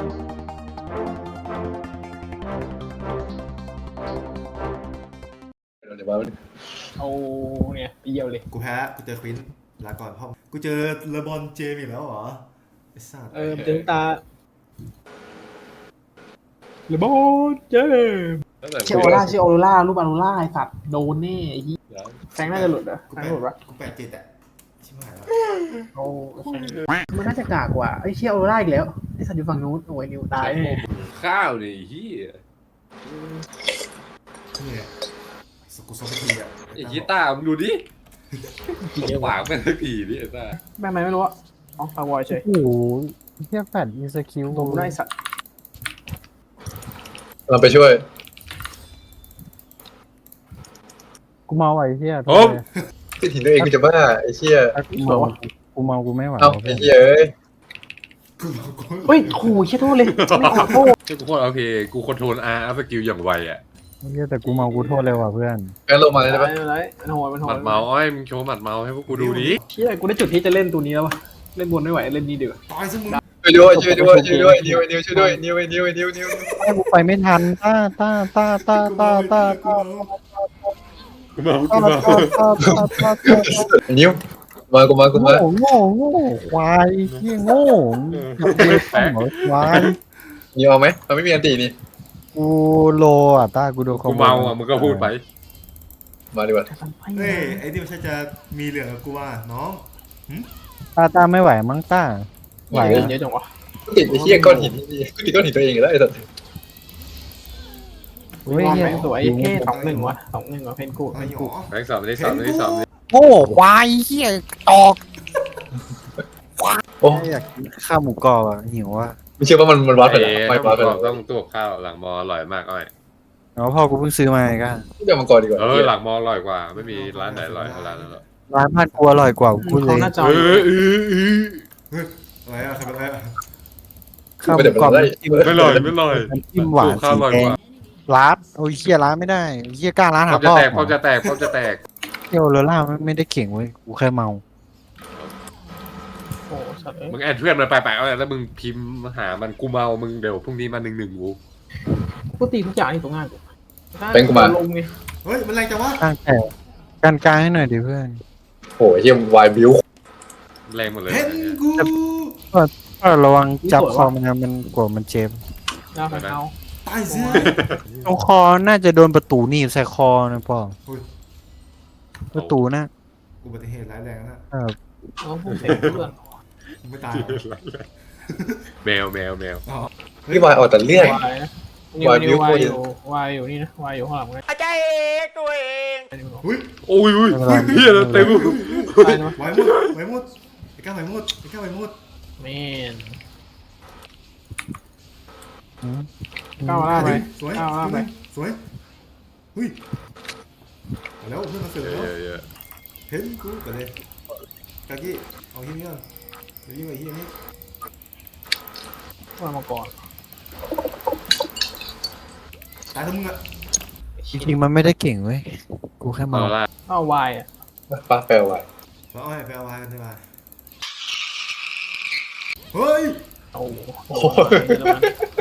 เดี๋ยวมาเอาเนี่ยเดียวเลยกูแพ้กูเจอควินลาก่อนพ่อกูเจอเลบอนเจมส์อีกแล้วเหรอไอ้สัตว์เออถึงตาเลบอลเจมเชโอล่าเชโอล่ารูปออโรล่าไอสัตว์โดนแน่ไอ้เหี้ยแฟงน่าจะหลุดเหรอกูแฟงแปดหลุดวะกูแปดเจ็ดอะชิบหายแล้วโอ้แฟงมันน่าจะกากกว่าไอ้เชโอล่าอีกแล้วไอ สัตว์อยู่ฝั่งนู้นโอ้ยนิวตายแน่ข้าวนี่เฮียนี่ไงสกุลสองทีอะไอ้ยีตามึงดูดิกี่เยอะปากแม่งสักทีดิไอ้ตาแม่งไหมไม่รู้อะอ๋อฟาวอยเฉยโอ้โหเทียบแฟดมีสกิลโดนได้สัตว์เราไปช่วย กูเมาไอ้เทียโอ้มที่ถิ่นตัวเองกูจะบ้าไอ้เชี่ยถ้ากูเมากูเมากูไม่ไหวเอ้าว่ะไอ้เพื่อนเชี่ยเอ้ย กูบอกกูเฮ้ยโอ้ยเชี่ยโทษเลยไม่ขอโทษเจ้ากูโคตรโอเค กูคอนโทรลอาร์อัพสกิลอย่างไวอะเฮียแต่กูเมากูโทษเลยว่ะเพื่อน งั้นลงมาไม่เลยเป็ได้นปะไรมันโหดมันโหหมัดดเมาอ้อยมึงโชว์หมัดเมาให้พวกกูดูดิเชี่ยกูได้จุดที่จะเล่นตัวนี้แล้ววะเล่นบนไม่ไหวเล่นนี้ดีกว่าตายซะมึงช่วยด้วยช่วยด้วยช่วยด้วยนิวไอ้นิวช่วยด้วยนิวไอ้นิวไอ้นิวนิวไอ้กูไปไม่ทันตาตาตาตาตาตาตากูเมาตากูเมาตาตาตาตาไอ้นิว มากูมากูมาโง่โง่โง่ควายเฮียโง่ไม่ต้องเหรอควายนิวเอาไหมมันไม่มีอันตีนี่กูโลอะตากูโดนกูเมาอะมึงก็พูดไป มาดีกว่าแต่ทำไมเฮ้ยไอ้นี่มันใช่จะมีเหลืองกับกูว่าน้องตาตาไม่ไหวมั้งตาไหวเยอะอะจังวะกูติดไอ้เชี่ยก้อนหินนี่กูติดก้อนหินตัวเองแล้วไอ้สัสเฮ้ยมองเฮียแม่งสวยแค่สองหนึ่งวะสองหนึ่งวะเพนกูไอ้เพนหยกูอแบงค์สอบได้สอบได้สอบ โง่ควายเฮียตอกโอ้อยากกินข้าวหมูกรอบอะหิวอะไม่เชื่อว่ามันมันวัดไปเอ๊แล้วไปะวัดไปแล้วต้องตัวข้าวหลังมออร่อยมากอ้อยแล้วพ่อกูเพิ่งซื้อมาไงก็เดี๋ยวมังกรดีกว่าเออหลังมออร่อยกว่า ไม่มีร้านไหนอร่อยเท่าร้านนั้นหรอกร้านบ้านกูอร่อยกว่ากูเลเขายหน้าจอเออเออเอออะไรอะใครเป็นอะไรอะข้าวหมูกรอบน้ำจิ้มไม่อร่อยไม่อร่อยน้ำจิ้มหวานข้าวสีอร่อยแดกงว่าร้านโอ้ยเฮียร้านไม่ได้เฮียกล้าร้านพร้หาอมจะพ่อแตกพร้อมจะแตกพร้อมจะแตก เที่ยวโรล่าไม่ไม่ได้เก่งเว้ยกูแค่เมา โอ้สัตว์เอ้ยมึงแอดเพื่อนมันไปไปเอาแล้วมึงพิมพ์หามันกูเมามึงเดี๋ยวพรุ่งนี้มาหนึ่งหนึ่งกูกูตีทุกอย่างที่ตรงหน้ากูลงไงเฮ้ย มันแรงจังวะ ตั้งแต่การกลางให้หน่อยดิเพื่อนโอ้ยเชี่ยวายบิวแรงหมดเลยเห็นกูก็ระวังจับคอมันนะมันกลัวมันเจ็บแล้วไปเอาตายสิตรงคอน่าจะโดนประตูหนีบใส่คอนะพ่ออุ้ย ประตูนะอุบัติเหตุร้ายแรงนะเออเอาพูดเสร็จเพื่อนมึงไม่ตายเหรอแมวแมวแมวอ๋อนี่วายออกแต่เลือดวายนะนิวนิววายอยู่วายอยู่นี่นะวายอยู่ข้างหลังไงอาจารย์ตัวเองอุ้ยโอ้ยอุ้ยเฮียเต็มตายนะไหวหมดไหวหมดไอ้ก้าไหวหมดไอ้ก้าไหวหมดแมนอืมก้าวล่าไปสวยก้าวล่าไปสวยหุ้ย มาแล้วเพื่อนมาเสริมเยแล้วอะเยอะเห็นกูกันเลยกากี้เอาที่นี่ก่อนเดี๋ยวยิ่งไปที่นี่มามาก่อนตายทั้งมึงอะจริงๆมันไม่ได้เก่งเว้ย กูแค่เอาเมาละเอาวายอะป้าแปลวายมาเอาให้ไปเอาวายกันดีกว่าเฮ้ยโอ้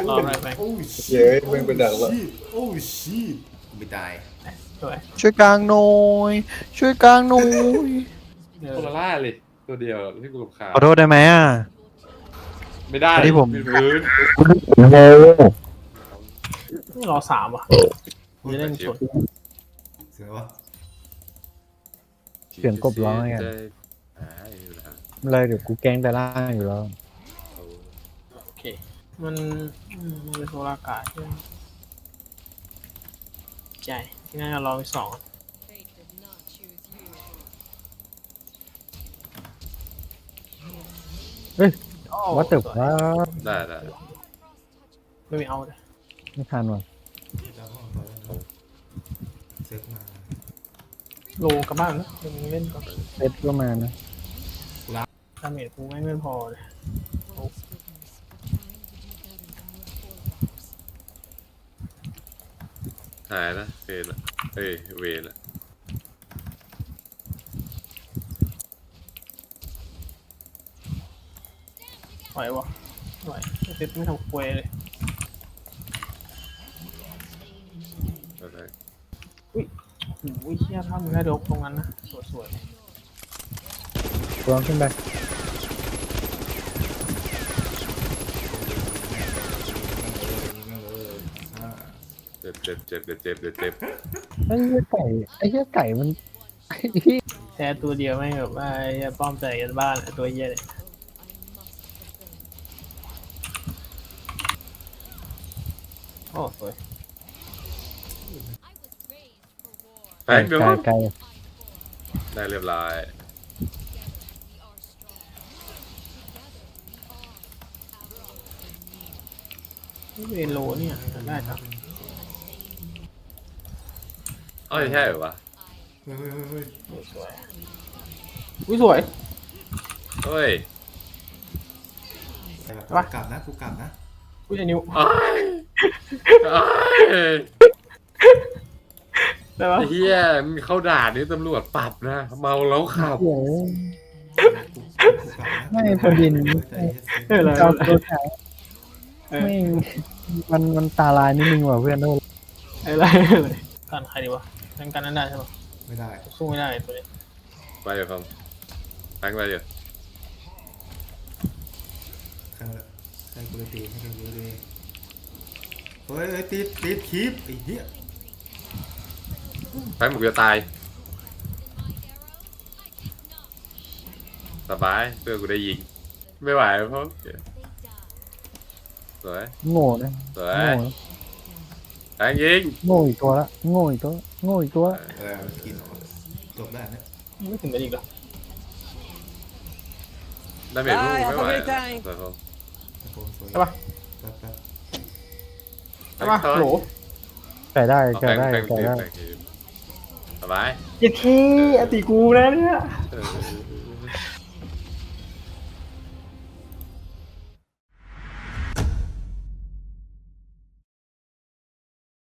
รออะไรไปโอ้เย้ยมึงเป็นดังละชีโอ้ชีกูไม่ตาย สวยช่วยกลางหน่อยช่วยกลางหน่อยเดี๋ยวโคลาล่าเลยตัวเดียวที่กูรำคาญขอโทษได้ไหมอะ ไม่ได้ที่ผมพื้นโง่รอสามว่ะจะเล่นชนเสียวะเสียงกบร้องไงกันอะไรเดี๋ยวกูแกล้งแต่ล่างอยู่แล้วโอเค มันมันเป็นโซลากาใช่ไหมใจ ที่นั่นเราไปสองว่าแต่ว่าได้ได้ไม่มีเอาเลยไม่ทันว่ะแล้วห้องต่อแล้วเซ็ตมาโลกลับบ้านนะมึงเล่นก่อนเซตก็มานะดาเมจกูไม่ไม่พอเลย หายนะเฟนละเฮ้ยเวนละไหววะวยเซ็ตไม่ทำควยเลยเออโอ้ยเชี่ยถ้ามึงได้ดบตรงนั้นนะ สวยสวยกวางขึ้นไป อ่า เจ็บเจ็บเจ็บเจ็บเจ็บเจ็บเจ็บไอ้เหี้ยไก่ไอ้เหี้ยไก่มันไอ้เหี้ยแค่ตัวเดียวไม่งแบบว่าไอ้เหี้ยป้อมใจกันบ้านไอ้ตัวเหี้ยเนี่ยโอ้สวยแบงค์เดี๋ยวไก่ไก่ได้เรียบร้อยนี่เวโลเนี่ยได้ครับ เอ้ยใช่เหรอวะเฮ้ยเฮ้ยเฮ้ยเฮ้ยสวยอุ้ยสวย เฮ้ยแต่กูกลับนะกูกลับนะอุ้ยไอ้นิ้วอ้ายอ้ายได้ปะไอ้เฮียมึงเข้าด่านนี่ตำรวจปรับนะ เมาแล้วขับเหี้ยกูกูกลับนะไม่พอดินใจเย็นเอออะไรเจ้าตัวแขายเออไม่มันมันตาลายนิดนึงว่ะเพื่อนโน้ตอะไรอะไรกันใครดีวะ กันกันนั้นได้ใช่ปะไม่ได้ สู้ไม่ได้ตัวนี้ไปเดี๋ยวครับแบงค์ไปเดี๋ยวใครใครกูเลยตีให้กันกูเลยเฮ้ยเฮ้ยติดติดคลิปไอ้เหี้ยแบงค์มึงจะตาย สบายเพื่อนกูได้ยิง ไม่ไหวเพราะสวยโง่นะสวยโง่นะแบงค์ยิงโง่อีกตัวละโง่อีกตัว โง่อีกตัวเออกินออกจบได้เนี่ยไม่ถึงกันอีกเหรอดาเมจมึงไม่ไหวสวยพอโอ้โหสวยใช่ปะแป๊บแป๊บใช่ปะโหลไก่ได้เอาไก่แบงได้ค์แบงค์ไก่ทีได้แบงค์ทีสบายเย้เท่อติกูนะเนี่ยเออ